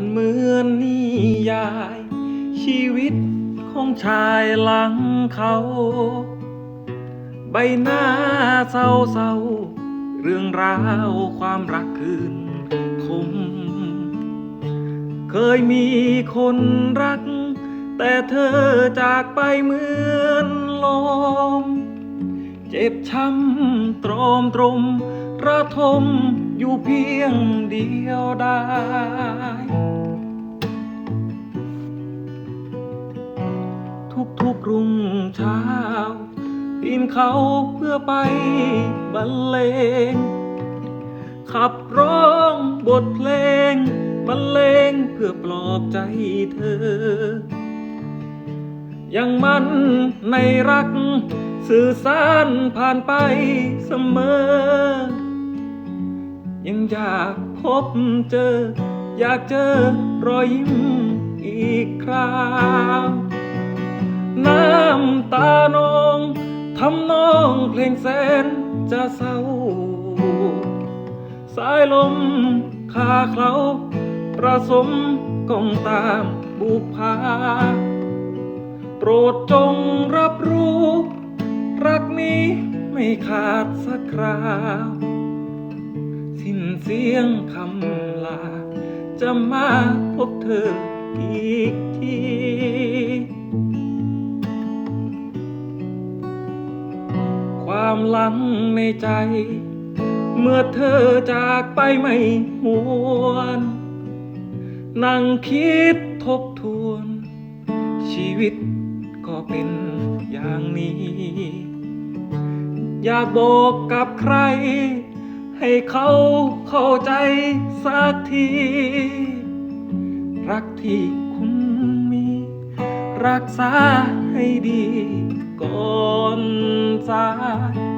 มันเหมือนนิยาย ชีวิตของชายหลังเขา ใบหน้าเศร้าเศร้าเรื่องราวความรักคืนคม เคยมีคนรัก แต่เธอจากไปเหมือนลม เจ็บช้ำตรอมตรมระทมอยู่เพียงเดียวได้ ทุกรุ่งเช้าปีนเขาเพื่อไปบรรเลง ขับร้องบทเพลงบรรเลงเพื่อปลอบใจเธอ ยังมันในรัก สื่อสารผ่านไปเสมอ ยังอยากพบเจอ อยากเจอรอยยิ้มอีกคราวำตานองทำนองเพลงแสนจะเศร้า สายลมคาเคล้าประสมกองตามบุพาโปรดจงรับรู้ รักนี้ไม่ขาดสักคราว สิ้นเสียงคำลา จะมาพบเธออีกที ความหลังในใจ เมื่อเธอจากไปไม่หวน นั่งคิดทบทวน ชีวิตก็เป็นอย่างนี้ อยากบอกกับใคร ให้เขาเข้าใจสักที รักที่คุณมี รักษาให้ดีก่อนจาก